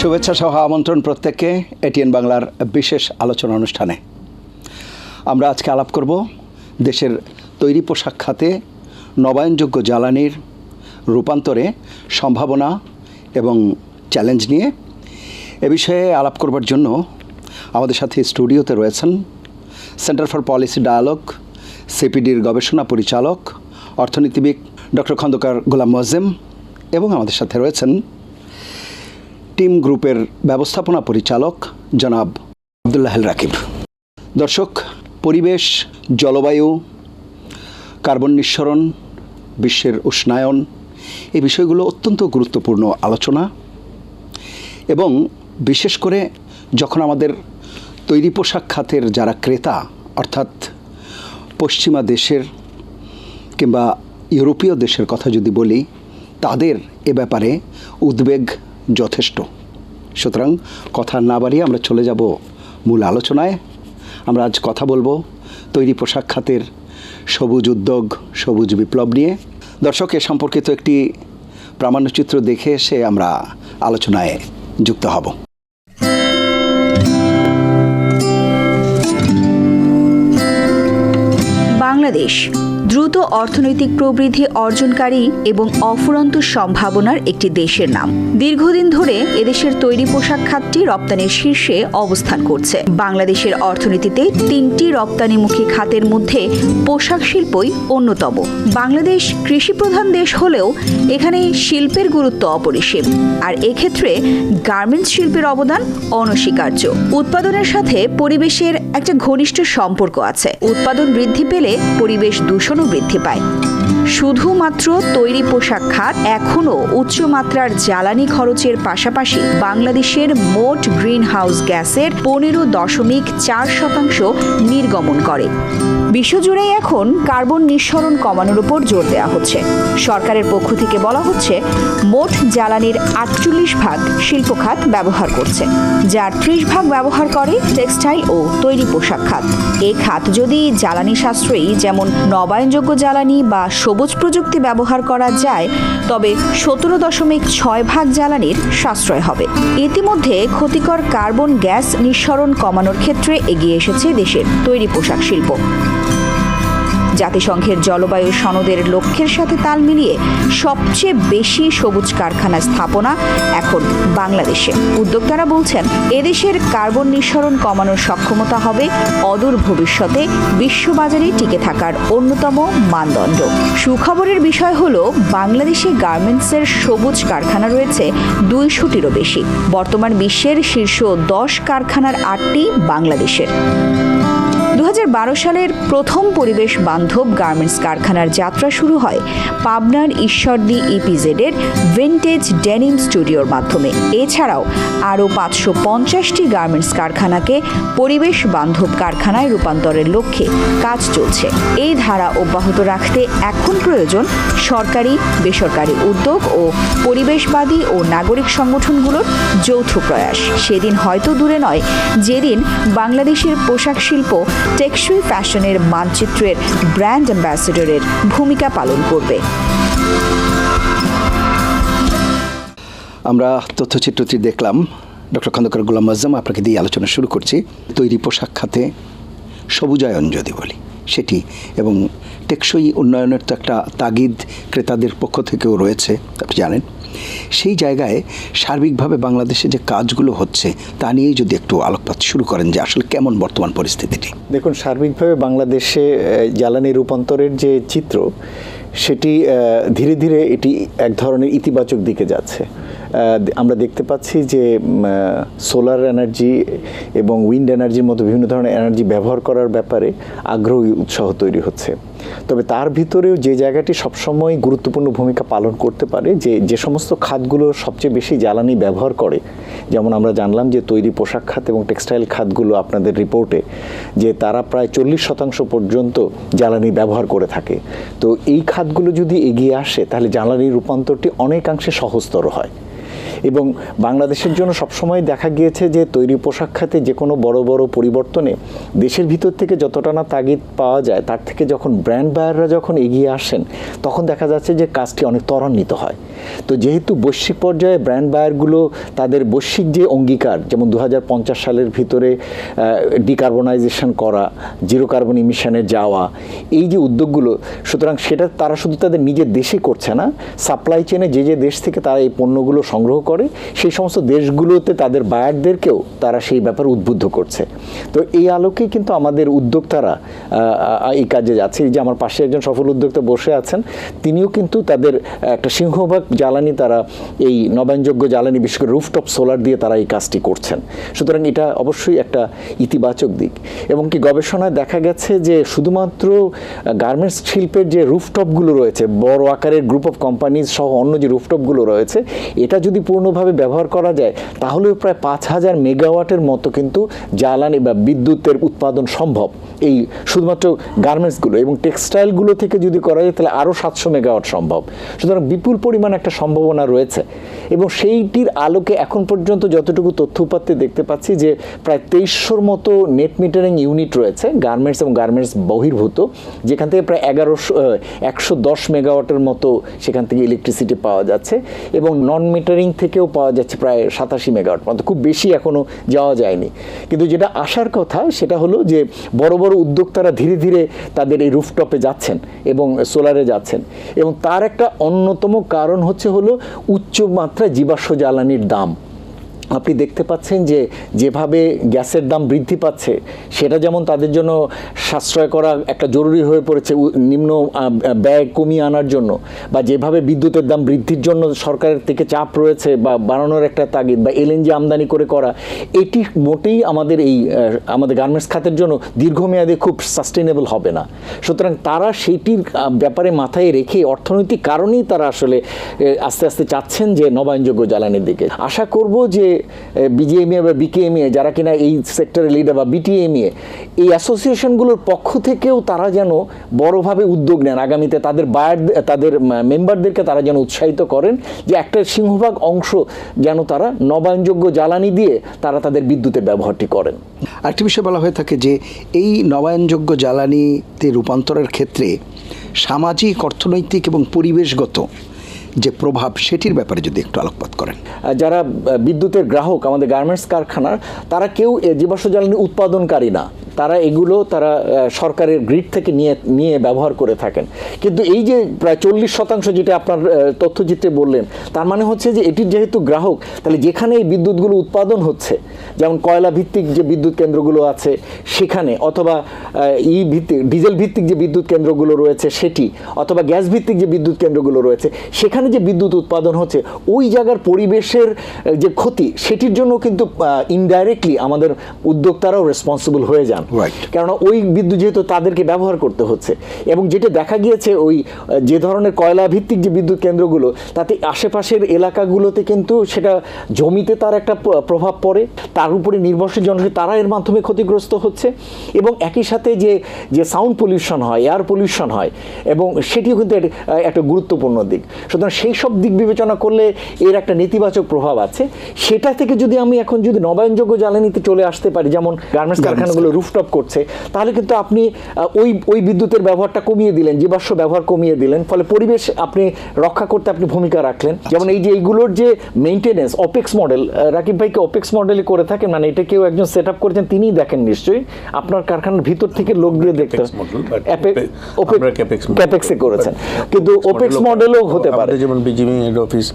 শুভেচ্ছা সহ আমন্ত্রণ প্রত্যেককে এটিএন বাংলার বিশেষ আলোচনা অনুষ্ঠানে। আমরা আজকে আলাপ করব দেশের তৈরি পোশাক খাতে নবায়নযোগ্য জ্বালানির রূপান্তরে সম্ভাবনা এবং চ্যালেঞ্জ নিয়ে। এ বিষয়ে আলাপ করবার জন্য আমাদের সাথে স্টুডিওতে রয়েছেন সেন্টার ফর পলিসি ডায়ালগ, সিপিডির গবেষণা পরিচালক, অর্থনীতিবিদ ডক্টর খন্দকার গোলাম মজেম এবং আমাদের সাথে রয়েছেন টিম গ্রুপের ব্যবস্থাপনা পরিচালক জনাব আবদুল্লাহ রাকিব। দর্শক, পরিবেশ, জলবায়ু, কার্বন নিঃসরণ, বিশ্বের উষ্ণায়ন, এই বিষয়গুলো অত্যন্ত গুরুত্বপূর্ণ আলোচনা এবং বিশেষ করে যখন আমাদের তৈরি পোশাক খাতের যারা ক্রেতা, অর্থাৎ পশ্চিমা দেশের কিংবা ইউরোপীয় দেশের কথা যদি বলি, তাদের এ ব্যাপারে উদ্বেগ যথেষ্ট। সুতরাং কথা না বাড়িয়ে আমরা চলে যাব মূল আলোচনায়। আমরা আজ কথা বলব তৈরি পোশাক খাতের সবুজ উদ্যোগ, সবুজ বিপ্লব নিয়ে। দর্শক, এ সম্পর্কিত একটি প্রামাণ্যচিত্র দেখে এসে আমরা আলোচনায় যুক্ত হব। বাংলাদেশ দ্রুত অর্থনৈতিক প্রবৃদ্ধি অর্জনকারী এবং অফুরন্ত সম্ভাবনার একটি দেশের নাম। দীর্ঘদিন ধরে এদেশের তৈরি পোশাক খাতটি রপ্তানির শীর্ষে অবস্থান করছে। বাংলাদেশের অর্থনীতিতে তিনটি রপ্তানিমুখী খাতের মধ্যে পোশাক শিল্পই অন্যতম। বাংলাদেশ কৃষিপ্রধান দেশ হলেও এখানে শিল্পের গুরুত্ব অপরিসীম। আর এক্ষেত্রে গার্মেন্টস শিল্পের অবদান অনস্বীকার্য। উৎপাদনের সাথে পরিবেশের একটা ঘনিষ্ঠ সম্পর্ক আছে। উৎপাদন বৃদ্ধি পেলে পরিবেশ দূষণও বৃদ্ধি পায়। শুধুমাত্র তৈরি পোশাক খাত এখনও উচ্চমাত্রার জ্বালানি খরচের পাশাপাশি বাংলাদেশের মোট গ্রিন হাউস গ্যাসের পনেরো দশমিক চার শতাংশ নির্গমন করে। বিশ্বজুড়ে এখন কার্বন নিঃসরণ কমানোর উপর জোর দেওয়া হচ্ছে। সরকারের পক্ষ থেকে বলা হচ্ছে, মোট জ্বালানির আটচল্লিশ ভাগ শিল্প খাত ব্যবহার করছে, যার ত্রিশ ভাগ ব্যবহার করে টেক্সটাইল ও তৈরি পোশাক খাত। এই খাত যদি জ্বালানি সাশ্রয়ী, যেমন নবায়নযোগ্য জ্বালানি বা সবুজ প্রযুক্তি ব্যবহার করা যায়, তবে সতেরো দশমিক ছয় ভাগ জ্বালানির সাশ্রয় হবে। ইতিমধ্যে ক্ষতিকর কার্বন গ্যাস নিঃসরণ কমানোর ক্ষেত্রে এগিয়ে এসেছে দেশের তৈরি পোশাক শিল্প। জাতিসংঘের জলবায়ু সনদের লক্ষ্যের সাথে তাল মিলিয়ে সবচেয়ে বেশি সবুজ কারখানা স্থাপনা এখন বাংলাদেশে। উদ্যোক্তারা বলছেন, এদেশের কার্বন নিঃসরণ কমানোর সক্ষমতা হবে অদূর ভবিষ্যতে বিশ্ববাজারে টিকে থাকার অন্যতম মানদণ্ড। সুখবরের বিষয় হল, বাংলাদেশে গার্মেন্টসের সবুজ কারখানা রয়েছে দুইশোটিরও বেশি। বর্তমান বিশ্বের শীর্ষ দশ কারখানার আটটি বাংলাদেশের। দু হাজার বারো সালের প্রথম পরিবেশ বান্ধব গার্মেন্টস কারখানার যাত্রা শুরু হয় পাবনার ঈশ্বরদী ইপিজেডের ভিনটেজ ডেনিম স্টুডিওর মাধ্যমে। এছাড়াও আরও পাঁচশো পঞ্চাশটি গার্মেন্টস কারখানাকে পরিবেশ বান্ধব কারখানায় রূপান্তরের লক্ষ্যে কাজ চলছে। এই ধারা অব্যাহত রাখতে এখন প্রয়োজন সরকারি, বেসরকারি উদ্যোগ ও পরিবেশবাদী ও নাগরিক সংগঠনগুলোর যৌথ প্রয়াস। সেদিন হয়তো দূরে নয়, যেদিন বাংলাদেশের পোশাক শিল্প টেকসই ফ্যাশনের মানচিত্রের ব্র্যান্ড অ্যাম্বাসেডরের ভূমিকা পালন করবে। আমরা তথ্যচিত্রটি দেখলাম। ডক্টর খন্দকার গুলাম আজম, আপনাকে দিয়ে আলোচনা শুরু করছি। তৈরি পোশাক খাতে সবুজায়ন যদি বলি, সেটি এবং টেকসই উন্নয়নের তো একটা তাগিদ ক্রেতাদের পক্ষ থেকেও রয়েছে, আপনি জানেন। সেই জায়গায় সার্বিকভাবে বাংলাদেশে যে কাজগুলো হচ্ছে, তা নিয়েই যদি একটু আলোকপাত শুরু করেন যে আসলে কেমন বর্তমান পরিস্থিতিটি। দেখুন, সার্বিকভাবে বাংলাদেশে জ্বালানি রূপান্তরের যে চিত্র, সেটি ধীরে ধীরে এটি এক ধরনের ইতিবাচক দিকে যাচ্ছে। আমরা দেখতে পাচ্ছি যে সোলার এনার্জি এবং উইন্ড এনার্জির মতো বিভিন্ন ধরনের এনার্জি ব্যবহার করার ব্যাপারে আগ্রহী উৎসাহ তৈরি হচ্ছে। তবে তার ভিতরেও যে জায়গাটি সবসময় গুরুত্বপূর্ণ ভূমিকা পালন করতে পারে, যে যে সমস্ত খাতগুলো সবচেয়ে বেশি জ্বালানি ব্যবহার করে, যেমন আমরা জানলাম যে তৈরি পোশাক খাত এবং টেক্সটাইল খাতগুলো আপনাদের রিপোর্টে যে তারা প্রায় চল্লিশ শতাংশ পর্যন্ত জ্বালানি ব্যবহার করে থাকে। তো এই খাতগুলো যদি এগিয়ে আসে, তাহলে জ্বালানি রূপান্তরটি অনেকাংশে সহজতর হয়। এবং বাংলাদেশের জন্য সবসময় দেখা গিয়েছে যে তৈরি পোশাক খাতে যে কোনো বড় বড় পরিবর্তনে দেশের ভিতর থেকে যতটা না তাগিদ পাওয়া যায়, তার থেকে যখন ব্র্যান্ড বায়াররা যখন এগিয়ে আসেন, তখন দেখা যাচ্ছে যে কাজটি অনেক ত্বরান্বিত হয়। তো যেহেতু বৈশ্বিক পর্যায়ে ব্র্যান্ড বায়ারগুলো তাদের বৈশ্বিক যে অঙ্গীকার, যেমন দু হাজার পঞ্চাশ সালের ভিতরে ডিকার্বনাইজেশন করা জিরো কার্বন ইমিশনে যাওয়া, এই যে উদ্যোগগুলো, সুতরাং সেটা তারা শুধু তাদের নিজের দেশে করছে না সাপ্লাই চেনে যে যে দেশ থেকে তারা এই পণ্যগুলো সংগ্রহ করে, সেই সমস্ত দেশগুলোতে তাদের বায়ারদেরকেও তারা সেই ব্যাপারে উদ্বুদ্ধ করছে। তো এই আলোকেই কিন্তু আমাদের উদ্যোক্তারা এই কাজে যাচ্ছে। যে আমার পাশে একজন সফল উদ্যোক্তা বসে আছেন, তিনিও কিন্তু তাদের একটা সিংহভাগ জ্বালানি তারা এই নবায়নযোগ্য জ্বালানি, বিশেষ করে রুফটপ সোলার দিয়ে তারা এই কাজটি করছেন। সুতরাং এটা অবশ্যই একটা ইতিবাচক দিক। এবং কি গবেষণায় দেখা গেছে যে শুধুমাত্র গার্মেন্টস শিল্পের যে রুফটপগুলো রয়েছে, বড় আকারের গ্রুপ অফ কোম্পানিজ সহ অন্য যে রুফটপগুলো রয়েছে, এটা যদি পূর্ণভাবে ব্যবহার করা যায়, তাহলেও প্রায় পাঁচ হাজার মেগাওয়াটের মতো কিন্তু জ্বালানি বা বিদ্যুতের উৎপাদন সম্ভব। এই শুধুমাত্র গার্মেন্টসগুলো এবং টেক্সটাইলগুলো থেকে যদি করা যায়, তাহলে আরও সাতশো মেগাওয়াট সম্ভব। সুতরাং বিপুল পরিমাণ একটা সম্ভাবনা রয়েছে এবং সেইটির আলোকে এখন পর্যন্ত যতটুকু তথ্য উপাত্তে দেখতে পাচ্ছি যে প্রায় তেইশশোর মতো নেট মিটারিং ইউনিট রয়েছে, গার্মেন্টস এবং গার্মেন্টস বহির্ভূত, যেখান থেকে প্রায় এগারোশো একশো দশ মেগাওয়াটের মতো সেখান থেকে ইলেকট্রিসিটি পাওয়া যাচ্ছে এবং নন মিটারিং থেকেও পাওয়া যাচ্ছে প্রায় সাতাশি মেগাওয়াট পর্যন্ত। খুব বেশি এখনও যাওয়া যায়নি। কিন্তু যেটা আসার কথা, সেটা হলো যে বড় বড় উদ্যোক্তারা ধীরে ধীরে তাদের এই রুফটপে যাচ্ছেন এবং সোলারে যাচ্ছেন। এবং তার একটা অন্যতম কারণ হচ্ছে হলো উচ্চ মাত্রায় জীবাশ্ম জ্বালানির দাম। আপনি দেখতে পাচ্ছেন যে যেভাবে গ্যাসের দাম বৃদ্ধি পাচ্ছে, সেটা যেমন তাদের জন্য সাশ্রয় করা একটা জরুরি হয়ে পড়েছে নিম্ন ব্যয় কমিয়ে আনার জন্য, বা যেভাবে বিদ্যুতের দাম বৃদ্ধির জন্য সরকারের থেকে চাপ রয়েছে বা বাড়ানোর একটা তাগিদ বা এলএনজি আমদানি করে করা, এটি মোটেই আমাদের এই আমাদের গার্মেন্টস খাতের জন্য দীর্ঘমেয়াদে খুব সাস্টেনেবল হবে না। সুতরাং তারা সেইটির ব্যাপারে মাথায় রেখে অর্থনৈতিক কারণেই তারা আসলে আস্তে আস্তে চাচ্ছেন যে নবায়নযোগ্য জ্বালানির দিকে। আশা করব যে বিজিএমএ বা বিকেএমএ যারা কিনা এই সেক্টরে লিডার বা বিটিএমএ এই অ্যাসোসিয়েশনগুলোর পক্ষ থেকেও তারা যেন বড়ভাবে উদ্যোগ নেন। আগামীতে তাদের বায়ার তাদের মেম্বারদেরকে তারা যেন উৎসাহিত করেন যে একটা সিংহভাগ অংশ যেন তারা নবায়নযোগ্য জ্বালানি দিয়ে তারা তাদের বিদ্যুতের ব্যবহারটি করেন। আরেকটি বিষয় বলা হয়ে থাকে যে, এই নবায়নযোগ্য জ্বালানিতে রূপান্তরের ক্ষেত্রে সামাজিক, অর্থনৈতিক এবং পরিবেশগত যে প্রভাব সেটির ব্যাপারে যদি একটু আলোকপাত করেন। যারা বিদ্যুতের গ্রাহক, আমাদের গার্মেন্টস কারখানার, তারা কেউ জীবাশ্ম জ্বালানি উৎপাদনকারী না। তারা এগুলো তারা সরকারের গ্রিড থেকে নিয়ে নিয়ে ব্যবহার করে থাকেন। কিন্তু এই যে প্রায় চল্লিশ শতাংশ যেটা আপনার তথ্যচিত্রে বললেন, তার মানে হচ্ছে যে এটির যেহেতু গ্রাহক, তাহলে যেখানে এই বিদ্যুৎগুলো উৎপাদন হচ্ছে, যেমন কয়লা ভিত্তিক যে বিদ্যুৎ কেন্দ্রগুলো আছে সেখানে, অথবা ই ভিত্তিক ডিজেল ভিত্তিক যে বিদ্যুৎ কেন্দ্রগুলো রয়েছে সেটি, অথবা গ্যাস ভিত্তিক যে বিদ্যুৎ কেন্দ্রগুলো রয়েছে, সেখানে যে বিদ্যুৎ উৎপাদন হচ্ছে, ওই জায়গার পরিবেশের যে ক্ষতি, সেটির জন্য কিন্তু ইনডাইরেক্টলি আমাদের উদ্যোক্তারাও রেসপন্সিবল হয়ে যান। Right. কেননা ওই বিদ্যুৎ যেহেতু তাদেরকে ব্যবহার করতে হচ্ছে এবং যেটা দেখা গিয়েছে ওই যে ধরনের কয়লা ভিত্তিক যে বিদ্যুৎ কেন্দ্রগুলো তাতে আশেপাশের এলাকাগুলোতে কিন্তু সেটা জমিতে তার একটা প্রভাব পড়ে তার উপরে নির্ভরশীল জনসংখ্যা তারা এর মাধ্যমে ক্ষতিগ্রস্ত হচ্ছে এবং একই সাথে যে যে সাউন্ড পলিউশন হয় এয়ার পলিউশন হয় এবং সেটিও কিন্তু একটা গুরুত্বপূর্ণ দিক। সুতরাং সেই সব দিক বিবেচনা করলে এর একটা নেতিবাচক প্রভাব আছে। সেটা থেকে যদি আমি এখন যদি নবায়নযোগ্য জ্বালানিতে চলে আসতে পারি যেমন গার্মেন্টস কারখানাগুলো রুফটপ করছে তাহলে কিন্তু আপনি ওই ওই বিদ্যুতের ব্যবহারটা কমিয়ে দিলেন জীবাশ্ম ব্যবহার কমিয়ে দিলেন ফলে পরিবেশ আপনি রক্ষা করতে আপনি ভূমিকা রাখলেন। যেমন এই যে এইগুলোর যে মেনটেনেন্স অপেক্স মডেল রাকিব ভাইকে অপেক্স মডেলে করে থাকেন মানে এটা কেউ একজন সেট আপ করেছেন তিনিই দেখেন নিশ্চয়ই আপনার কারখানার ভিতর থেকে লোক দিয়ে দেখতে ক্যাপেক্সে করেছেন। কিন্তু ওপেক্স মডেলও হতে পারে। যেমন বিজিবি অফিস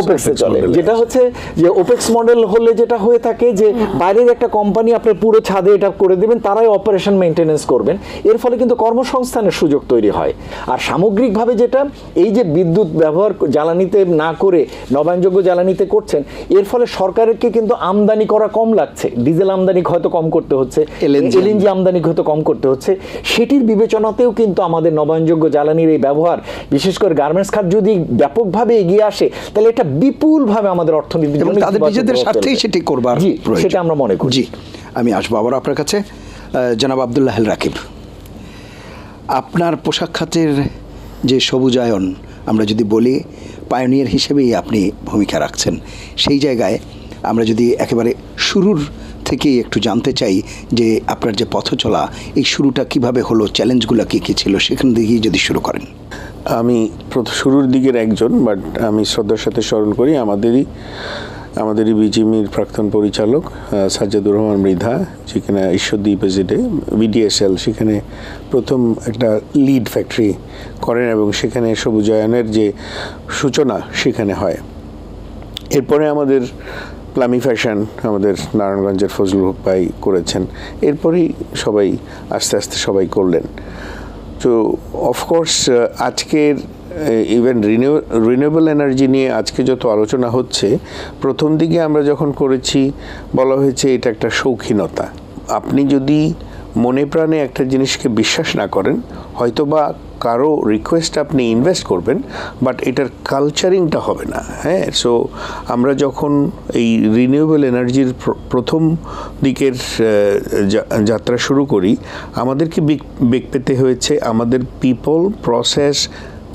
ওপেক্সে চলে। যেটা হচ্ছে যে ওপেক্স মডেল হলে যেটা হয়ে থাকে যে বাইরের একটা কোম্পানি আপনার পুরো ছাদে এটা করে দিবেন তারাই অপারেশন মেনটেনেন্স করবেন। এর ফলে কিন্তু কর্মসংস্থানের সুযোগ তৈরি হয়। আর সামগ্রিকভাবে যেটা এই যে বিদ্যুৎ ব্যবহার জ্বালানিতে না করে নবায়নযোগ্য জ্বালানিতে করছেন এর ফলে সরকারকে কিন্তু আমদানি করা কম লাগছে। ডিজেল আমদানি হয়তো কম করতে হচ্ছে এলএনজি আমদানি। হয়তো কম করতে হচ্ছে। সেটির বিবেচনাতেও কিন্তু আমাদের নবায়নযোগ্য জ্বালানির এই ব্যবহার বিশেষ করে গার্মেন্টস খাত যদি ব্যাপকভাবে এগিয়ে আসে তাহলে এটা বিপুলভাবে আমাদের অর্থনীতি তাদের নিজেদের প্রভাব স্বার্থেই ফেলবে। সেটি করবার সেটা আমরা মনে করি। আমি আসব আবার আপনার কাছে। জনাব আবদুল্লাহ রাকিব। আপনার পোশাক খাতের যে সবুজায়ন, আমরা যদি বলি পায়োনিয়ার হিসেবেই আপনি ভূমিকা রাখছেন। সেই জায়গায় আমরা যদি একেবারে শুরুর থেকেই একটু জানতে চাই যে আপনার যে পথ চলা, এই শুরুটা কীভাবে হলো চ্যালেঞ্জগুলো কী কী ছিল, সেখান থেকেই যদি শুরু করেন। আমি শুরুর দিকের একজন বাট আমি শ্রদ্ধার সাথে স্মরণ করি, আমাদেরই আমাদেরই বিজিমির প্রাক্তন পরিচালক সাজ্জাদুর রহমান মৃধা, যেখানে ঈশ্বরদীপ এজিডে বিডিএসএল সেখানে প্রথম একটা লিড ফ্যাক্টরি করেন এবং সেখানে সবুজায়নের যে সূচনা সেখানে হয়। এরপরে আমাদের প্লামি ফ্যাশন আমাদের নারায়ণগঞ্জের ফজলুল হক ভাই করেছেন। এরপরেই সবাই আস্তে আস্তে সবাই করলেন। তো অফকোর্স আজকের ইভেন রিনিউ রিনিউয়েবল এনার্জি নিয়ে আজকে যত আলোচনা হচ্ছে, প্রথম দিকে আমরা যখন করেছি, বলা হয়েছে এটা একটা শৌখিনতা। আপনি যদি মনে প্রাণে একটা জিনিসকে বিশ্বাস না করেন, হয়তোবা কারও রিকোয়েস্ট আপনি ইনভেস্ট করবেন বাট এটার কালচারিংটা হবে না হ্যাঁ? সো আমরা যখন এই রিনিউয়েবল এনার্জির প্রথম দিকের যাত্রা শুরু করি, আমাদেরকে বেগ পেতে হয়েছে আমাদের পিপল প্রসেস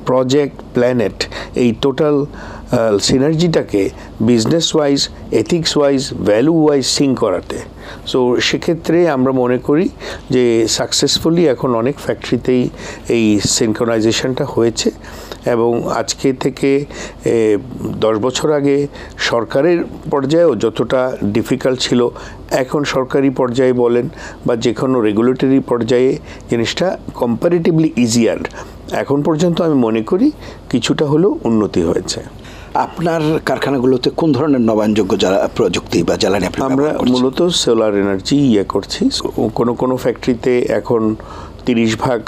প্রজেক্ট প্ল্যানেট এই total সিনার্জিটাকে business wise ethics wise value wise sync করাতে। সো সেক্ষেত্রে আমরা মনে করি যে সাকসেসফুলি এখন অনেক ফ্যাক্টরিতেই এই সিনক্রোনাইজেশনটা হয়েছে এবং আজকে থেকে দশ বছর আগে সরকারের পর্যায়েও যতটা ডিফিকাল্ট ছিল, এখন সরকারি পর্যায়ে বলেন বা যে কোনো রেগুলেটরি পর্যায়ে জিনিসটা কম্পারেটিভলি ইজিয়ার এখন পর্যন্ত আমি মনে করি কিছুটা হলেও উন্নতি হয়েছে। আপনার কারখানাগুলোতে কোন ধরনের নবায়নযোগ্য জ্বালা প্রযুক্তি বা জ্বালানি আমরা মূলত সোলার এনার্জি ইয়ে করছি। কোনো কোনো ফ্যাক্টরিতে এখন তিরিশ ভাগ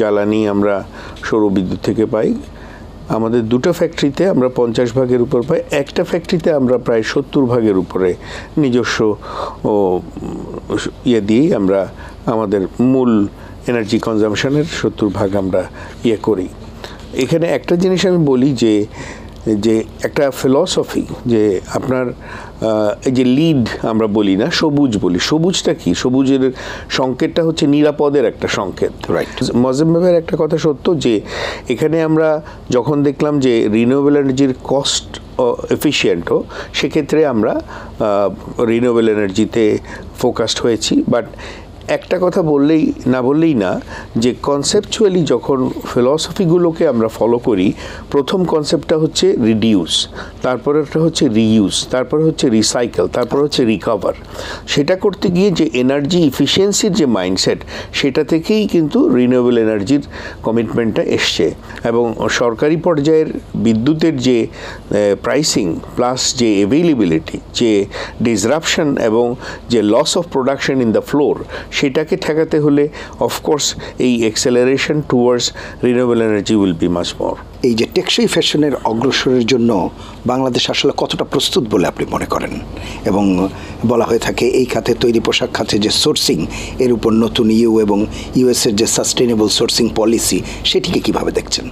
জ্বালানি আমরা সৌর বিদ্যুৎ থেকে পাই। আমাদের দুটো ফ্যাক্টরিতে আমরা পঞ্চাশ ভাগের উপর পাই। একটা ফ্যাক্টরিতে আমরা প্রায় সত্তর ভাগের উপরে নিজস্ব ও ইয়ে দিয়েই আমরা আমাদের মূল এনার্জি কনজামশনের সত্তর ভাগ আমরা ইয়ে করি। এখানে একটা জিনিস আমি বলি যে যে একটা ফিলসফি যে আপনার এই যে লিড আমরা বলি না সবুজ বলি। সবুজটা কি? সবুজের সংকেতটা হচ্ছে নিরাপদের একটা সংকেত। Right. মজেম্বের একটা কথা সত্য যে এখানে আমরা যখন দেখলাম যে রিনিউয়েবল এনার্জির কস্ট এফিসিয়েন্টও সেক্ষেত্রে আমরা রিনিউয়েবল এনার্জিতে ফোকাসড হয়েছি। বাট একটা কথা বললেই, না বললেই না, যে কনসেপচুয়ালি যখন ফিলসফিগুলোকে আমরা ফলো করি, প্রথম কনসেপ্টটা হচ্ছে রিডিউস তারপরেটা হচ্ছে রিইউজ তারপরে হচ্ছে রিসাইকেল তারপর হচ্ছে রিকভার সেটা করতে গিয়ে যে এনার্জি ইফিসিয়েন্সির যে মাইন্ডসেট সেটা থেকেই কিন্তু রিনিউয়েবল এনার্জির কমিটমেন্টটা এসছে। এবং সরকারি পর্যায়ের বিদ্যুতের যে প্রাইসিং প্লাস যে অ্যাভেইলেবিলিটি যে ডিসরাপশন এবং যে loss of production in the floor সেটাকে ঠেকাতে হলে অফকোর্স এই acceleration towards renewable energy will be much more এই যে টেকসই ফ্যাশনের অগ্রসরের জন্য বাংলাদেশ আসলে কতটা প্রস্তুত বলে আপনি মনে করেন? এবং বলা হয়ে থাকে এই খাতে তৈরি পোশাক খাতে যে সোর্সিং এর উপর নতুন ইউ এবং ইউএসের যে সাস্টেনেবল সোর্সিং পলিসি সেটিকে কীভাবে দেখছেন?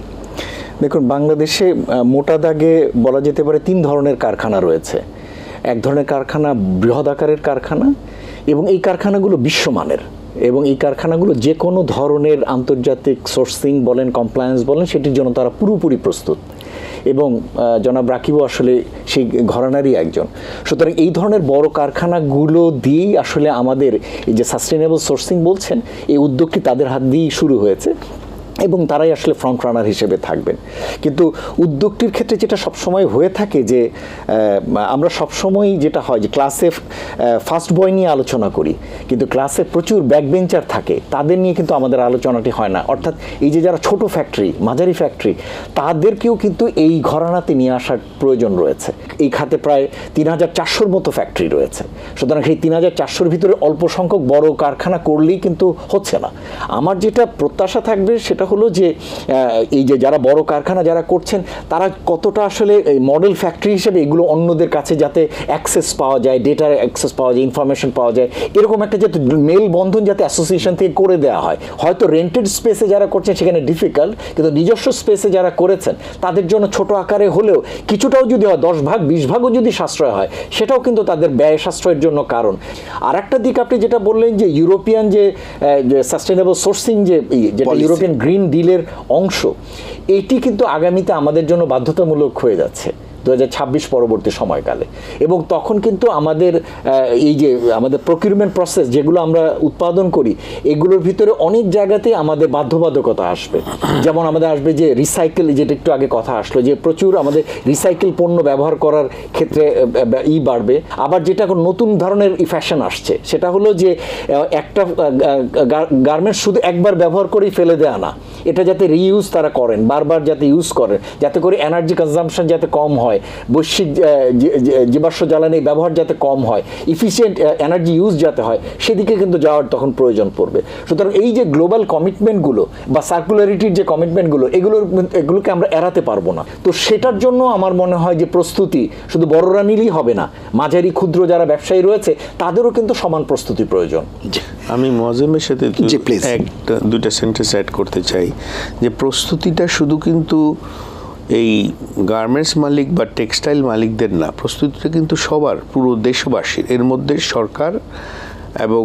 দেখুন বাংলাদেশে মোটা দাগে বলা যেতে পারে তিন ধরনের কারখানা রয়েছে। এক ধরনের কারখানা বৃহৎ আকারের কারখানা এবং এই কারখানাগুলো বিশ্বমানের। এবং এই কারখানাগুলো যে কোনো ধরনের আন্তর্জাতিক সোর্সিং বলেন, কমপ্লায়েন্স বলেন, সেটির জন্য তারা পুরোপুরি প্রস্তুত। এবং জনাব রাকিবও আসলে সেই ঘরানারই একজন। সুতরাং এই ধরনের বড় কারখানাগুলো দিয়েই আসলে আমাদের এই যে সাস্টেনেবল সোর্সিং বলছেন, এই উদ্যোগটি তাদের হাত দিয়েই শুরু হয়েছে। এবং তারাই আসলে ফ্রন্ট রানার হিসেবে থাকবেন। কিন্তু উদ্যোগটির ক্ষেত্রে যেটা সবসময় হয়ে থাকে যে আমরা সবসময় যেটা হয় যে ক্লাসে ফার্স্ট বয় নিয়ে আলোচনা করি। কিন্তু ক্লাসে প্রচুর ব্যাক বেঞ্চার থাকে। তাদের নিয়ে কিন্তু আমাদের আলোচনাটি হয় না। অর্থাৎ এই যে যারা ছোট ফ্যাক্টরি মাঝারি ফ্যাক্টরি তাদেরকেও কিন্তু এই ঘরানাতে নিয়ে আসার প্রয়োজন রয়েছে। এই খাতে প্রায় তিন হাজার চারশোর মতো ফ্যাক্টরি রয়েছে। সুতরাং সেই তিন হাজার চারশোর ভিতরে অল্প সংখ্যক বড় কারখানা করলেই কিন্তু হচ্ছে না। আমার যেটা প্রত্যাশা থাকবে সেটা হলো যে এই যে যারা বড় কারখানা যারা করছেন তারা কতটা আসলে এই মডেল ফ্যাক্টরি হিসেবে এগুলো অন্যদের কাছে যাতে অ্যাক্সেস পাওয়া যায় ডেটার অ্যাক্সেস পাওয়া যায় ইনফরমেশন পাওয়া যায় এরকম একটা যাতে মেল বন্ধন যাতে অ্যাসোসিয়েশন থেকে করে দেওয়া হয়। হয়তো রেন্টেড স্পেসে যারা করছেন সেখানে ডিফিকাল্ট কিন্তু নিজস্ব স্পেসে যারা করেছেন তাদের জন্য ছোট আকারে হলেও কিছুটাও যদি হয় দশ ভাগ বিশ ভাগও যদি সাশ্রয় হয় সেটাও কিন্তু তাদের ব্যয় সাশ্রয়ের জন্য কারণ। আর একটা দিক আপনি যেটা বললেন যে ইউরোপিয়ান যে সাস্টেনেবল সোর্সিং যে যেটা ইউরোপিয়ান গ্রিন গ্রিন ডিলের অংশ। এটি কিন্তু আগামীতে আমাদের জন্য বাধ্যতামূলক হয়ে যাচ্ছে। দু হাজার ছাব্বিশ পরবর্তী সময়কালে। এবং তখন কিন্তু আমাদের এই যে আমাদের প্রকিউরমেন্ট প্রসেস যেগুলো আমরা উৎপাদন করি, এগুলোর ভিতরে অনেক জায়গাতেই আমাদের বাধ্যবাধকতা আসবে। যেমন আমাদের আসবে যে রিসাইকেল যেটা একটু আগে কথা আসলো, যে প্রচুর আমাদের রিসাইকেল পণ্য ব্যবহার করার ক্ষেত্রে ই বাড়বে। আবার যেটা এখন নতুন ধরনের ফ্যাশন আসছে, সেটা হলো যে একটা গার্মেন্টস শুধু একবার ব্যবহার করেই ফেলে দেয়া না। এটা যাতে রিইউজ তারা করেন, বারবার যাতে ইউজ করেন, যাতে করে এনার্জি কনজাম্পশন যাতে কম হয়। বৈশ্বিক আহ, যে- যে- জীবাশ্ম জ্বালানি ব্যবহার যাতে কম হয় ইফিসিয়েন্ট এনার্জি ইউজ যাতে হয় সেদিকে কিন্তু যাওয়ার তখন প্রয়োজন পড়বে। সুতরাং এই যে গ্লোবাল কমিটমেন্টগুলো বা সার্কুলারিটির যে কমিটমেন্টগুলো এগুলোর এগুলোকে আমরা এড়াতে পারব না। তো সেটার জন্য আমার মনে হয় যে প্রস্তুতি শুধু বড়রা নিলেই হবে না মাঝারি ক্ষুদ্র যারা ব্যবসায়ী রয়েছে তাদেরও কিন্তু সমান প্রস্তুতি প্রয়োজন। আমি মজেমের সাথে. একটা দুটা সেন্টেন্স অ্যাড করতে চাই। যে প্রস্তুতিটা শুধু কিন্তু এই গার্মেন্টস মালিক বা টেক্সটাইল মালিকদের না, প্রস্তুতিটা কিন্তু সবার, পুরো দেশবাসীর। এর মধ্যে সরকার এবং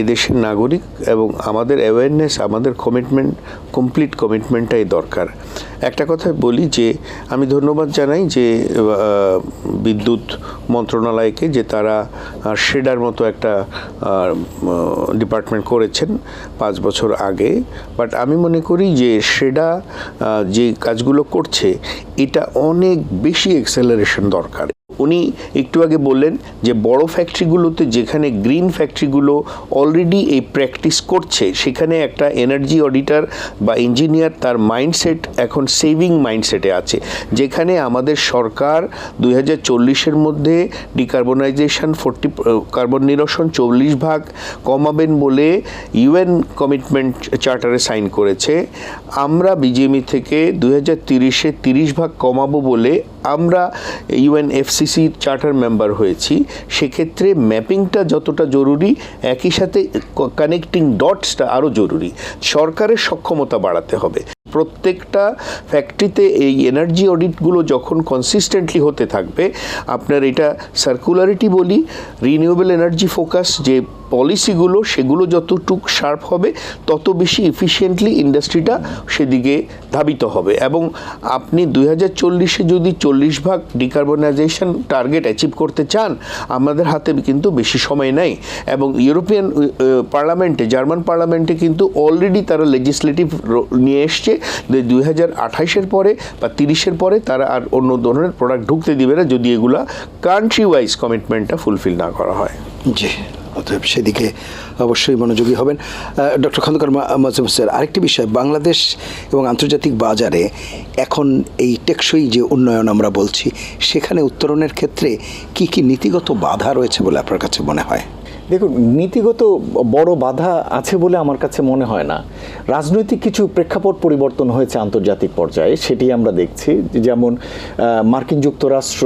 এদেশের নাগরিক এবং আমাদের অ্যাওয়ারনেস আমাদের কমিটমেন্ট কমপ্লিট কমিটমেন্টটাই দরকার। একটা কথা বলি যে, আমি ধন্যবাদ জানাই যে বিদ্যুৎ মন্ত্রণালয়কে যে তারা শেডার মতো একটা ডিপার্টমেন্ট করেছেন পাঁচ বছর আগে। বাট আমি মনে করি যে সেডা যে কাজগুলো করছে, এটা অনেক বেশি এক্সেলারেশন দরকার। উনি একটু আগে বললেন যে বড় ফ্যাক্টরিগুলোতে যেখানে গ্রিন ফ্যাক্টরিগুলো অলরেডি এই প্র্যাকটিস করছে, সেখানে একটা এনার্জি অডিটর বা ইঞ্জিনিয়ার তার মাইন্ডসেট এখন সেভিং মাইন্ডসেটে আছে। যেখানে আমাদের সরকার দুই হাজার চল্লিশের মধ্যে ডিকার্বনাইজেশন ফোরটি কার্বন নিরসন চল্লিশ ভাগ কমাবেন বলে ইউএন কমিটমেন্ট চার্টারে সাইন করেছে। আমরা বিজেএমই থেকে দুই হাজার তিরিশে তিরিশ ভাগ কমাবো বলে আমরা ইউএন এফসিসি চার্টার মেম্বার হয়েছি, সেক্ষেত্রে ম্যাপিংটা যতটা জরুরি, একই সাথে কানেক্টিং ডটসটা আরও জরুরি। সরকারের সক্ষমতা বাড়াতে হবে। প্রত্যেকটা ফ্যাক্টরিতে এই এনার্জি অডিটগুলো যখন কনসিস্টেন্টলি হতে থাকবে, আপনার এটা সার্কুলারিটি বলি রিনিউয়েবল এনার্জি ফোকাস যে পলিসিগুলো, সেগুলো যতটুক শার্প হবে, তত বেশি এফিসিয়েন্টলি ইন্ডাস্ট্রিটা সেদিকে ধাবিত হবে। এবং আপনি দুই হাজার চল্লিশে যদি চল্লিশ ভাগ ডিকার্বনাইজেশন টার্গেট অ্যাচিভ করতে চান, আমাদের হাতে কিন্তু বেশি সময় নেই। এবং ইউরোপিয়ান পার্লামেন্টে জার্মান পার্লামেন্টে কিন্তু অলরেডি তারা লেজিসলেটিভ নিয়ে এসছে যে দুই হাজার আঠাইশের পরে বা তিরিশের পরে তারা আর অন্য ধরনের প্রোডাক্ট ঢুকতে দিবে না যদি এগুলা কান্ট্রি ওয়াইজ কমিটমেন্টটা ফুলফিল না করা হয়। জি। অতএব সেদিকে অবশ্যই মনোযোগী হবেন। ডক্টর খন্দকার মজুম স্যার, আরেকটি বিষয়, বাংলাদেশ এবং আন্তর্জাতিক বাজারে এখন এই টেকসই যে উন্নয়ন আমরা বলছি, সেখানে উত্তরণের ক্ষেত্রে কি কি নীতিগত বাধা রয়েছে বলে আপনার কাছে মনে হয়? দেখুন, নীতিগত বড় বাধা আছে বলে আমার কাছে মনে হয় না। রাজনৈতিক কিছু প্রেক্ষাপট পরিবর্তন হয়েছে আন্তর্জাতিক পর্যায়ে, সেটি আমরা দেখছি। যেমন মার্কিন যুক্তরাষ্ট্র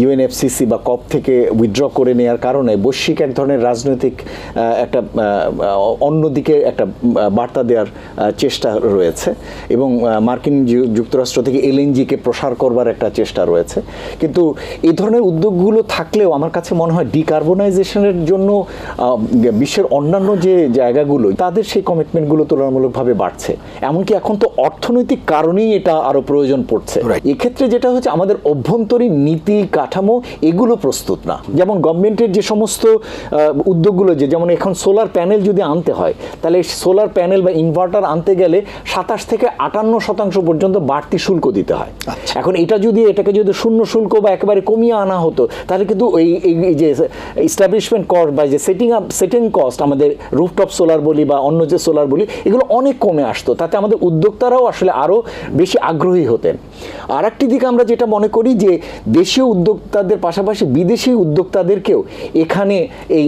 ইউএনএফসিসি বা কপ থেকে উইথড্র করে নেওয়ার কারণে বৈশ্বিক এক ধরনের রাজনৈতিক একটা অন্যদিকে একটা বার্তা দেওয়ার চেষ্টা রয়েছে। এবং মার্কিন যুক্তরাষ্ট্র থেকে এলএনজিকে প্রসার করবার একটা চেষ্টা রয়েছে। কিন্তু এই ধরনের উদ্যোগগুলো থাকলেও আমার কাছে মনে হয় ডিকার্বনাইজেশনের জন্য বিশ্বের অন্যান্য যে জায়গাগুলো তাদের সেই কমিটমেন্টগুলো তুলনামূলকভাবে বাড়ছে এমনকি এখন তো অর্থনৈতিক কারণেই এটা আরও প্রয়োজন পড়ছে. এক্ষেত্রে যেটা হচ্ছে আমাদের অভ্যন্তরীণ নীতি কাঠামো এগুলো প্রস্তুত না যেমন গভর্নমেন্টের যে সমস্ত উদ্যোগগুলো যে যেমন এখন সোলার প্যানেল যদি আনতে হয় তাহলে সোলার প্যানেল বা ইনভার্টার আনতে গেলে সাতাশ থেকে আটান্ন শতাংশ পর্যন্ত বাড়তি শুল্ক দিতে হয় আচ্ছা। এখন এটা যদি এটাকে যদি শূন্য শুল্ক বা একেবারে কমিয়ে আনা হতো তাহলে কিন্তু এই যে ইস্টাবলিশমেন্ট কস্ট বা যে সেটিং আপ সেটিং কস্ট আমাদের রুফটপ সোলার বলি বা অন্য যে সোলার বলি, এগুলো অনেক কমে আসতো। তাতে আমাদের উদ্যোক্তারাও আসলে আরও বেশি আগ্রহী হতেন। আর একটি দিকে আমরা যেটা মনে করি যে, দেশীয় উদ্যোক্তাদের পাশাপাশি বিদেশি উদ্যোক্তাদেরকেও এখানে এই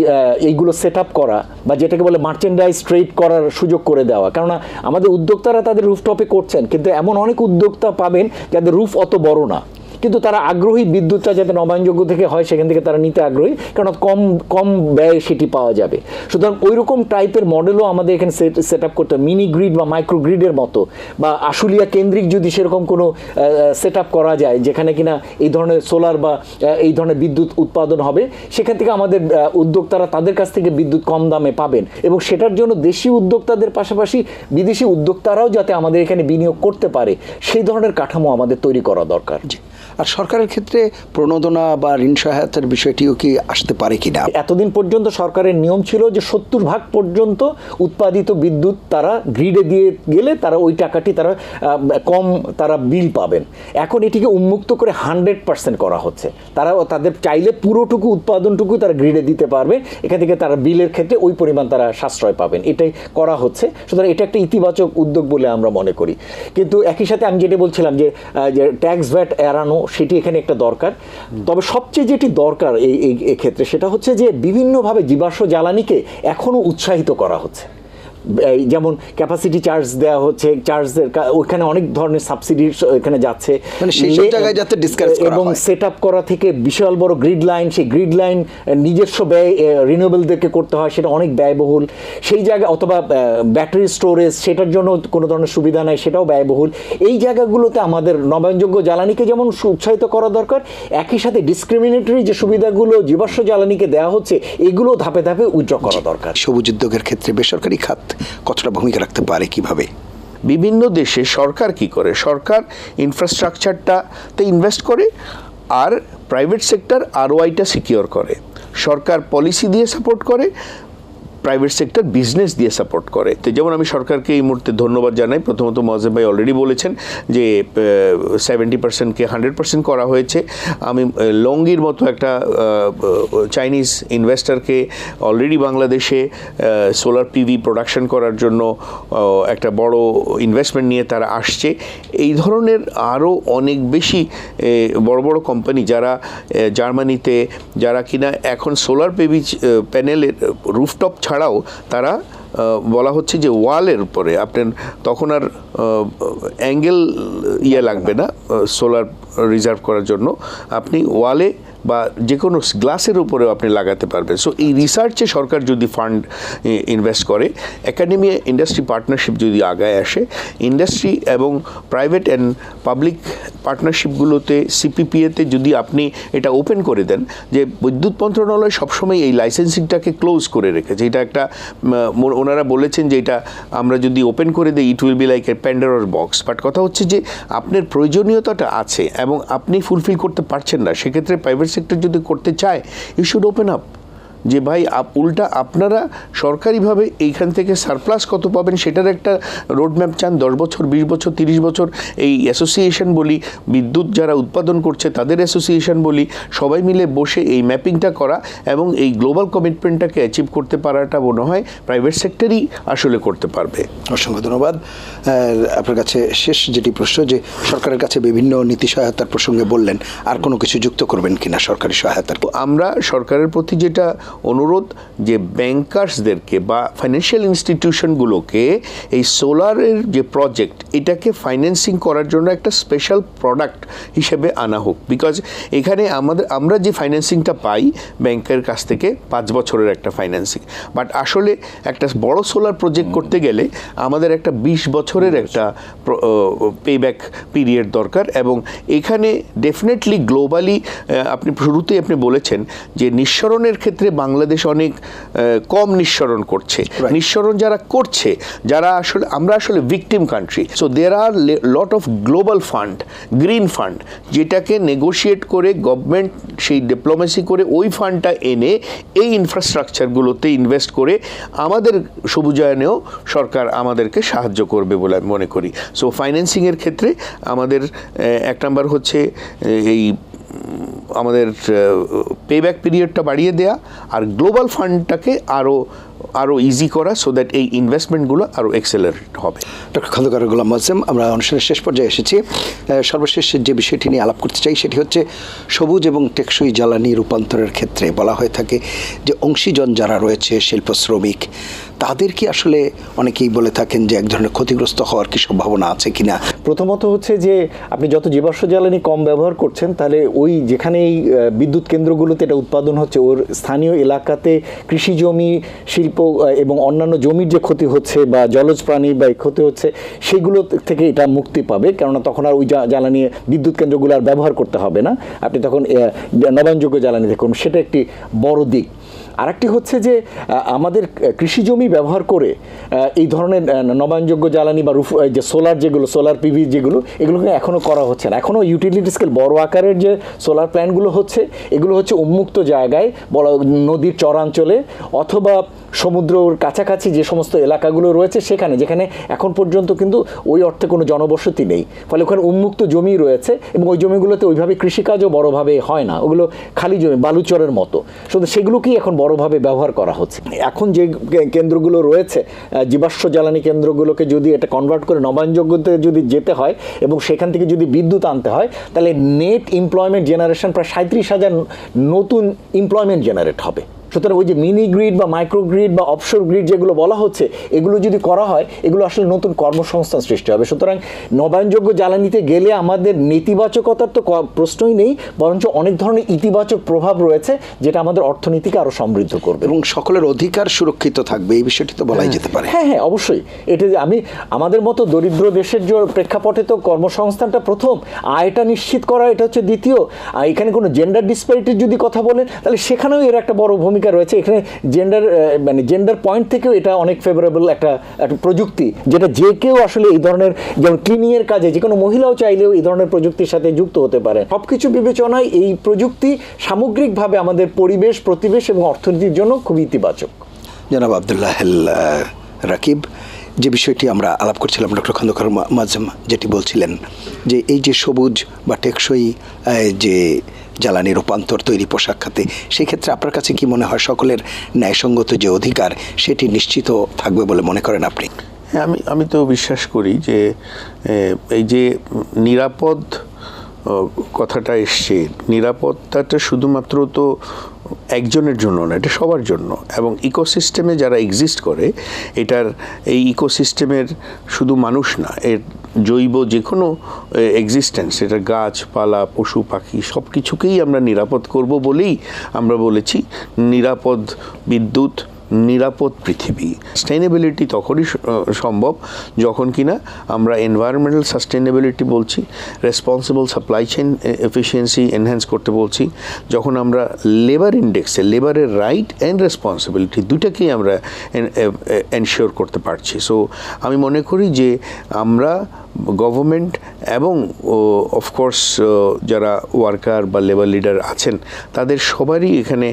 এইগুলো সেট আপ করা বা যেটাকে বলে মার্চেন্ডাইজ ট্রেড করার সুযোগ করে দেওয়া। কেননা আমাদের উদ্যোক্তারা তাদের রুফটপে করছেন, কিন্তু এমন অনেক উদ্যোক্তা পাবেন যাদের রুফ অত বড় না। কিন্তু তারা আগ্রহী বিদ্যুৎটা যাতে নবায়নযোগ্য থেকে হয়, সেখান থেকে তারা নিতে আগ্রহী কারণ কম কম ব্যয়ে সেটি পাওয়া যাবে। সুতরাং ওই রকম টাইপের মডেলও আমাদের এখানে সেট আপ করতে মিনি গ্রিড বা মাইক্রো গ্রিডের মতো, বা আশুলিয়া কেন্দ্রিক যদি সেরকম কোনো সেট করা যায়, যেখানে কিনা এই ধরনের সোলার বা এই ধরনের বিদ্যুৎ উৎপাদন হবে, সেখান থেকে আমাদের উদ্যোক্তারা তাদের কাছ থেকে বিদ্যুৎ কম দামে পাবেন। এবং সেটার জন্য দেশি উদ্যোক্তাদের পাশাপাশি বিদেশি উদ্যোক্তারাও যাতে আমাদের এখানে বিনিয়োগ করতে পারে, সেই ধরনের কাঠামো আমাদের তৈরি করা দরকার। আর সরকারের ক্ষেত্রে প্রণোদনা বা ঋণ সহায়তার বিষয়টিও কি আসতে পারে কিনা? এতদিন পর্যন্ত সরকারের নিয়ম ছিল যে সত্তর ভাগ পর্যন্ত উৎপাদিত বিদ্যুৎ তারা গ্রিডে দিয়ে গেলে তারা ওই টাকাটি তারা কম তারা বিল পাবেন। এখন এটিকে উন্মুক্ত করে হান্ড্রেড পার্সেন্ট করা হচ্ছে। তারা তাদের চাইলে পুরোটুকু উৎপাদনটুকু তারা গ্রিডে দিতে পারবে। এখান থেকে তারা বিলের ক্ষেত্রে ওই পরিমাণ তারা সাশ্রয় পাবেন। এটাই করা হচ্ছে। সুতরাং এটা একটা ইতিবাচক উদ্যোগ বলে আমরা মনে করি। কিন্তু একই সাথে আমি যেটা বলছিলাম যে যে ট্যাক্স ভ্যাট এড়ানো সেটি এখানে একটা দরকার। তবে সবচেয়ে যেটি দরকার এই ক্ষেত্রে সেটা হচ্ছে যে বিভিন্নভাবে জীবাশ্ম জ্বালানিকে এখনও উৎসাহিত করা হচ্ছে। যেমন ক্যাপাসিটি চার্জ দেওয়া হচ্ছে চার্জের ওইখানে অনেক ধরনের সাবসিডি এখানে যাচ্ছে। মানে সেই সব জায়গায় যাতে discourage এবং সেট আপ করা থেকে বিশাল বড় গ্রিড লাইন সেই গ্রিড লাইন নিজস্ব ব্যয় রিনিউয়েবলদেরকে করতে হয় সেটা অনেক ব্যয়বহুল। সেই জায়গা অথবা ব্যাটারি স্টোরেজ সেটার জন্য কোনো ধরনের সুবিধা নাই সেটাও ব্যয়বহুল। এই জায়গাগুলোতে আমাদের নবায়নযোগ্য জ্বালানিকে যেমন উৎসাহিত করা দরকার একই সাথে ডিসক্রিমিনেটরি যে সুবিধাগুলো জীবাশ্ম জ্বালানিকে দেওয়া হচ্ছে এগুলো ধাপে ধাপে উজ্জ্বল করা দরকার। সবুজ উদ্যোগের ক্ষেত্রে বেসরকারি খাত। কতটা ভূমিকা রাখতে পারে, কীভাবে? বিভিন্ন দেশে সরকার কি করে? সরকার ইনফ্রাস্ট্রাকচারটাতে ইনভেস্ট করে আর প্রাইভেট সেক্টর আরওআইটা সিকিওর করে। সরকার পলিসি দিয়ে সাপোর্ট করে প্রাইভেট সেক্টর বিজনেস দিয়ে সাপোর্ট করে। তো যেমন আমি সরকারকে এই মুহূর্তে ধন্যবাদ জানাই। প্রথমত মজেব ভাই অলরেডি বলেছেন যে সেভেন্টি পার্সেন্টকে হান্ড্রেড পার্সেন্ট করা হয়েছে। আমি লঙ্গির মতো একটা চাইনিজ ইনভেস্টরকে অলরেডি বাংলাদেশে সোলার পিভি প্রোডাকশন করার জন্য একটা বড় ইনভেস্টমেন্ট নিয়ে তারা আসছে। এই ধরনের আরও অনেক বেশি বড় বড় কোম্পানি যারা জার্মানিতে, যারা কিনা এখন সোলার পেভি প্যানেলের রুফটপ ছাড়াও তারা বলা হচ্ছে যে ওয়ালের পরে আপনার তখন আর অ্যাঙ্গেল ইয়ে লাগবে না সোলার রিজার্ভ করার জন্য আপনি ওয়ালে বা যে কোনো গ্লাসের উপরেও আপনি লাগাতে পারবেন। সো এই রিসার্চে সরকার যদি ফান্ড ইনভেস্ট করে একাডেমি ইন্ডাস্ট্রি পার্টনারশিপ যদি আগায় আসে ইন্ডাস্ট্রি এবং প্রাইভেট অ্যান্ড পাবলিক পার্টনারশিপগুলোতে সিপিপিএতে যদি আপনি এটা ওপেন করে দেন, যে বিদ্যুৎ মন্ত্রণালয় সবসময় এই লাইসেন্সিংটাকে ক্লোজ করে রেখেছে। এটা একটা ওনারা বলেছেন যে এটা আমরা যদি ওপেন করে দিই it will be like a Pandora's box but কথা হচ্ছে যে, আপনার প্রয়োজনীয়তাটা আছে। এবং আপনি ফুলফিল করতে পারছেন না, সেক্ষেত্রে প্রাইভেট সেক্টর যদি করতে চায় ইউ শুড ওপেন আপ যে ভাই আপ- উল্টা আপনারা সরকারিভাবে এইখান থেকে সারপ্লাস কত পাবেন সেটার একটা রোডম্যাপ চান। দশ বছর বিশ বছর তিরিশ বছর। এই অ্যাসোসিয়েশন বলি বিদ্যুৎ যারা উৎপাদন করছে তাদের অ্যাসোসিয়েশন বলি সবাই মিলে বসে এই ম্যাপিংটা করা এবং এই গ্লোবাল কমিটমেন্টটাকে অ্যাচিভ করতে পারাটা মনে হয় প্রাইভেট সেক্টরই আসলে করতে পারবে। অসংখ্য ধন্যবাদ। আপনার কাছে শেষ যেটি প্রশ্ন যে সরকারের কাছে বিভিন্ন নীতি সহায়তার প্রসঙ্গে বললেন আর কোনো কিছু যুক্ত করবেন কিনা সরকারি সহায়তার? আমরা সরকারের প্রতি যেটা অনুরোধ যে ব্যাংকার্সদেরকে বা ফাইন্যান্সিয়াল ইনস্টিটিউশনগুলোকে এই সোলারের যে প্রজেক্ট এটাকে ফাইন্যান্সিং করার জন্য একটা স্পেশাল প্রোডাক্ট হিসেবে আনা হোক। বিকজ এখানে আমাদের আমরা যে ফাইন্যান্সিংটা পাই ব্যাংকের কাছ থেকে পাঁচ বছরের একটা ফাইন্যান্সিং বাট আসলে একটা বড় সোলার প্রজেক্ট করতে গেলে আমাদের একটা বিশ বছরের একটা পে ব্যাক পিরিয়ড দরকার এবং এখানে ডেফিনেটলি গ্লোবালি আপনি শুরুতেই আপনি বলেছেন যে নিঃসরণের ক্ষেত্রে বাংলাদেশ অনেক কম নিঃসরণ করছে. নিঃসরণ যারা করছে যারা আসলে আমরা আসলে victim country so there are lot of global fund green fund যেটাকে নেগোশিয়েট করে গভর্নমেন্ট সেই ডিপ্লোমেসি করে ওই ফান্ডটা এনে এই ইনফ্রাস্ট্রাকচারগুলোতে ইনভেস্ট করে আমাদের সবুজায়নেও সরকার আমাদেরকে সাহায্য করবে বলে আমি মনে করি। সো ফাইন্যান্সিংয়ের ক্ষেত্রে আমাদের এক নাম্বার হচ্ছে এই আমাদের পেব্যাক পিরিয়ডটা বাড়িয়ে দেয়া আর গ্লোবাল ফান্ডটাকে আরও আরও ইজি করা সো দ্যাট এই ইনভেস্টমেন্টগুলো আরও এক্সেলারেট হবে। ডক্টর খন্দকার গোলাম মোয়াজ্জেম আমরা অনুষ্ঠানের শেষ পর্যায়ে এসেছি। সর্বশেষ যে বিষয়টি নিয়ে আলাপ করতে চাই সেটি হচ্ছে সবুজ এবং টেকসই জ্বালানি রূপান্তরের ক্ষেত্রে বলা হয়ে থাকে যে অংশীজন যারা রয়েছে শিল্প শ্রমিক তাদের কি আসলে অনেকেই বলে থাকেন যে এক ধরনের ক্ষতিগ্রস্ত হওয়ার কি সম্ভাবনা আছে কিনা? প্রথমত হচ্ছে যে আপনি যত জীবাশ্ম জ্বালানি কম ব্যবহার করছেন তাহলে ওই যেখানে এই বিদ্যুৎ কেন্দ্রগুলোতে এটা উৎপাদন হচ্ছে ওর স্থানীয় এলাকাতে কৃষি জমি শিল্প আহ, এবং অন্যান্য জমির যে ক্ষতি হচ্ছে বা জলজ প্রাণী বা ক্ষতি হচ্ছে সেগুলো থেকে এটা মুক্তি পাবে। কেননা তখন আর ওই জ্বালানি বিদ্যুৎ কেন্দ্রগুলো আর ব্যবহার করতে হবে না। আপনি তখন নবায়নযোগ্য জ্বালানি দেখুন সেটা একটি বড় দিক। আরেকটি হচ্ছে যে আমাদের কৃষি জমি ব্যবহার করে এই ধরনের নবায়নযোগ্য জ্বালানি বা রুফ যে সোলার যেগুলো, সোলার পিভি যেগুলো, এগুলোকে এখনও করা হচ্ছে না। এখনও ইউটিলিটি স্কেল বড় আকারের যে সোলার প্ল্যান্টগুলো হচ্ছে, এগুলো হচ্ছে উন্মুক্ত জায়গায় বড় নদীর চরাঞ্চলে অথবা সমুদ্রর কাছাকাছি যে সমস্ত এলাকাগুলো রয়েছে সেখানে, যেখানে এখন পর্যন্ত কিন্তু ওই অর্থে কোনো জনবসতি নেই। ফলে ওখানে উন্মুক্ত জমি রয়েছে এবং ওই জমিগুলোতে ওইভাবে কৃষিকাজও বড়োভাবে হয় না। ওগুলো খালি জমি, বালুচরের মতো। শুধু সেগুলোকেই এখন বড়োভাবে ব্যবহার করা হচ্ছে। এখন যে কেন্দ্রগুলো রয়েছে জীবাশ্ম জ্বালানি কেন্দ্রগুলোকে যদি এটা কনভার্ট করে নবায়নযোগ্যতে যদি যেতে হয় এবং সেখান থেকে যদি বিদ্যুৎ আনতে হয়, তাহলে নেট এমপ্লয়মেন্ট জেনারেশন প্রায় সাঁত্রিশ হাজার নতুন এমপ্লয়মেন্ট জেনারেট হবে। সুতরাং ওই যে মিনি গ্রিড বা মাইক্রো গ্রিড বা অফশোর গ্রিড যেগুলো বলা হচ্ছে এগুলো যদি করা হয় এগুলো আসলে নতুন কর্মসংস্থান সৃষ্টি হবে। সুতরাং নবায়নযোগ্য জ্বালানিতে গেলে আমাদের নেতিবাচকতার তো প্রশ্নই নেই বরঞ্চ অনেক ধরনের ইতিবাচক প্রভাব রয়েছে যেটা আমাদের অর্থনীতিকে আরও সমৃদ্ধ করবে। এবং সকলের অধিকার সুরক্ষিত থাকবে এই বিষয়টি তো বলাই যেতে পারে। হ্যাঁ হ্যাঁ অবশ্যই। এটা যে আমি আমাদের মতো দরিদ্র দেশের যে প্রেক্ষাপটে তো কর্মসংস্থানটা প্রথম আয়টা নিশ্চিত করা এটা হচ্ছে দ্বিতীয়। আর এখানে কোনো জেন্ডার ডিসপ্যারিটির যদি কথা বলেন তাহলে সেখানেও এর একটা বড় ভূমিকা রয়েছে। এখানে জেন্ডার মানে জেন্ডার পয়েন্ট থেকেও এটা অনেক ফেভারেবল একটা একটা প্রযুক্তি, যেটা যে কেউ আসলে এই ধরনের, যেমন ক্লিনিং এর কাজে যে কোনো মহিলাও চাইলেও এই ধরনের প্রযুক্তির সাথে যুক্ত হতে পারে। সবকিছু বিবেচনায় এই প্রযুক্তি সামগ্রিকভাবে আমাদের পরিবেশ, প্রতিবেশ এবং অর্থনীতির জন্য খুব ইতিবাচক। জনাব আবদুল্লাহ রাকিব, যে বিষয়টি আমরা আলাপ করছিলাম ডক্টর খন্দকার মাঝম, যেটি বলছিলেন যে এই যে সবুজ বা টেকসই যে জ্বালানি রূপান্তর তৈরি পোশাক খাতে। সেক্ষেত্রে আপনার কাছে কি মনে হয় সকলের ন্যায়সঙ্গত যে অধিকার, সেটি নিশ্চিত থাকবে বলে মনে করেন আপনি? হ্যাঁ আমি আমি তো বিশ্বাস করি যে এই যে নিরাপদ কথাটা এসছে। নিরাপত্তাটা শুধুমাত্র তো একজনের জন্য না, এটা সবার জন্য। এবং ইকোসিস্টেমে যারা এক্সিস্ট করে, এটার এই ইকোসিস্টেমের শুধু মানুষ না, এর জৈব যে কোনো এক্সিস্টেন্স এটা গাছপালা, পশু, পাখি সব কিছুকেই আমরা নিরাপদ করব বলেই আমরা বলেছি, নিরাপদ বিদ্যুৎ নিরাপদ পৃথিবী। সাস্টেনেবিলিটি তখনই সম্ভব যখন কিনা আমরা এনভায়রনমেন্টাল সাস্টেনেবিলিটি বলছি responsible supply chain efficiency enhance করতে বলছি, যখন আমরা লেবার ইন্ডেক্সে লেবারের রাইট অ্যান্ড রেসপন্সিবিলিটি দুটাকেই আমরা এনশিওর করতে পারছি। সো আমি মনে করি যে আমরা গভর্নমেন্ট এবং অফকোর্স যারা ওয়ার্কার বা লেবার লিডার আছেন, তাদের সবারই এখানে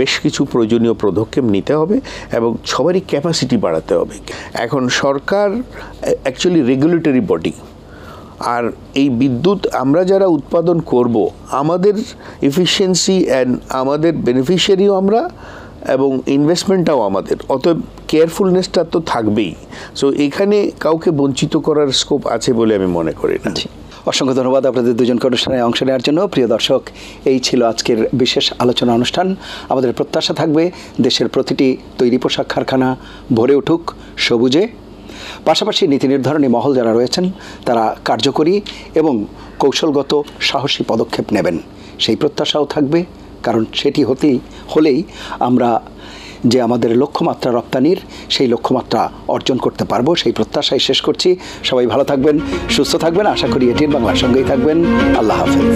বেশ কিছু প্রয়োজনীয় পদক্ষেপ নিতে হবে এবং সবারই ক্যাপাসিটি বাড়াতে হবে। এখন সরকার অ্যাকচুয়ালি রেগুলেটরি বডি আর এই বিদ্যুৎ আমরা যারা উৎপাদন করব, আমাদের এফিসিয়েন্সি অ্যান্ড আমাদের বেনিফিশিয়ারিও আমরা এবং ইনভেস্টমেন্টটাও আমাদের। অতএব কেয়ারফুলনেসটা তো থাকবেই। সো এখানে কাউকে বঞ্চিত করার স্কোপ আছে বলে আমি মনে করি না। অসংখ্য ধন্যবাদ আপনাদের দুজনকে অনুষ্ঠানে অংশ নেওয়ার জন্য। প্রিয় দর্শক, এই ছিল আজকের বিশেষ আলোচনা অনুষ্ঠান। আমাদের প্রত্যাশা থাকবে দেশের প্রতিটি তৈরি পোশাক কারখানা ভরে উঠুক সবুজে। পাশাপাশি নীতি নির্ধারণী মহল যারা রয়েছেন, তারা কার্যকরী এবং কৌশলগত সাহসী পদক্ষেপ নেবেন। সেই প্রত্যাশাও থাকবে। কারণ সেটি হতেই, হলেই আমরা যে আমাদের লক্ষ্যমাত্রা রপ্তানির, সেই লক্ষ্যমাত্রা অর্জন করতে পারব, সেই প্রত্যাশায় শেষ করছি। সবাই ভালো থাকবেন, সুস্থ থাকবেন, আশা করি এটির বাংলার সঙ্গেই থাকবেন। আল্লাহ হাফেজ।